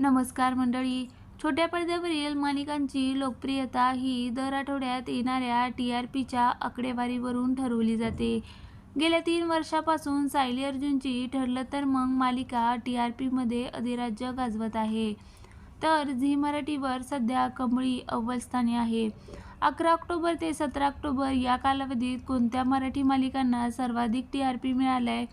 नमस्कार मंडळी. छोट्या पडद्यावरील मालिकांची लोकप्रियता ही दर आठवड्यात येणाऱ्या टी आर पीच्या आकडेवारीवरून ठरवली जाते. गेल्या तीन वर्षापासून सायली अर्जुनची ठरलं तर मग मालिका टी आर पीमध्ये अधिराज्य गाजवत आहे. तर झी मराठीवर सध्या कमळी अव्वल स्थानी आहे. अकरा ऑक्टोबर ते सतरा ऑक्टोबर या कालावधीत कोणत्या मराठी मालिकांना सर्वाधिक टी आर पी मिळालाय?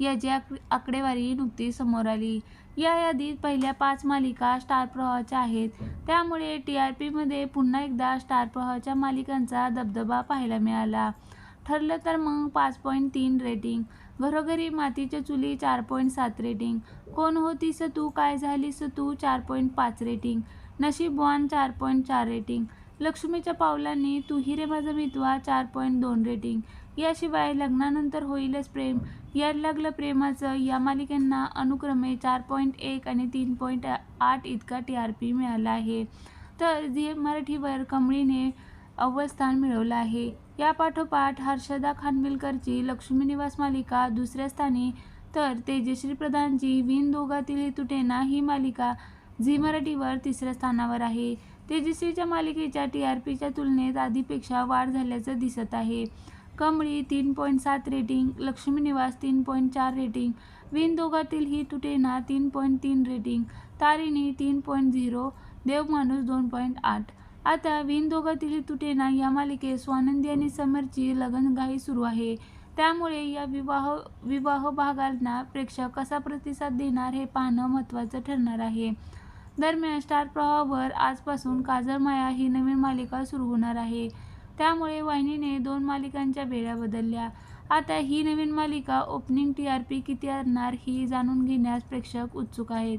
याची आक आकडेवारी नुकतीच समोर आली. या यादीत पहिल्या पाच मालिका स्टार प्रवाहाच्या आहेत. त्यामुळे टी आर पीमध्ये पुन्हा एकदा स्टार प्रवाहाच्या मालिकांचा दबदबा पाहायला मिळाला. ठरलं तर मग पाच पॉईंट तीन रेटिंग घरोघरी मातीच्या चुली चार पॉईंट सात रेटिंग कोण होतीस तू काय झालीस तू चार पॉईंट पाच रेटिंग नशीबवान चार पॉईंट चार रेटिंग लक्ष्मीच्या पावलांनी तू रे माझा मितवा चार पॉईंट दोन रेटिंग याशिवाय लग्नानंतर होईलच प्रेम. याड लागलं प्रेमाचं या मालिकांना अनुक्रमे चार पॉईंट एक आणि तीन पॉईंट आठ इतका टी आर पी मिळाला आहे. तर झी मराठीवर कमळीने अव्वल स्थान मिळवलं आहे. या पाठोपाठ हर्षदा खानविलकरची लक्ष्मी निवास मालिका दुसऱ्या स्थानी. तर तेजश्री प्रधानची विण दोघातील तुटेना ही मालिका झी मराठीवर तिसऱ्या स्थानावर आहे. तेजस्वीच्या मालिकेच्या टी आर पीच्या तुलनेत आधीपेक्षा वाढ झाल्याचं दिसत आहे. कमळी तीन पॉईंट सात रेटिंग लक्ष्मी निवास तीन पॉईंट चार रेटिंग विण दोघातील ही तुटेना तीन पॉईंट तीन रेटिंग तारिणी तीन पॉईंट झिरो देवमाणूस दोन पॉईंट आठ. आता विण दोघातील ही तुटेना या मालिकेत स्वानंदी आणि समरची लगनघाई सुरू आहे. त्यामुळे या विवाह विवाह भागांना प्रेक्षक कसा प्रतिसाद देणार हे पाहणं महत्त्वाचं ठरणार आहे. दरम्यान स्टार प्रवाहावर आजपासून काजर माया ही नवीन मालिका सुरू होणार आहे. त्यामुळे वाहिनीने दोन मालिकांच्या वेळा बदलल्या. आता ही नवीन मालिका ओपनिंग टी आर पी किती आणणार ही जाणून घेण्यास प्रेक्षक उत्सुक आहेत.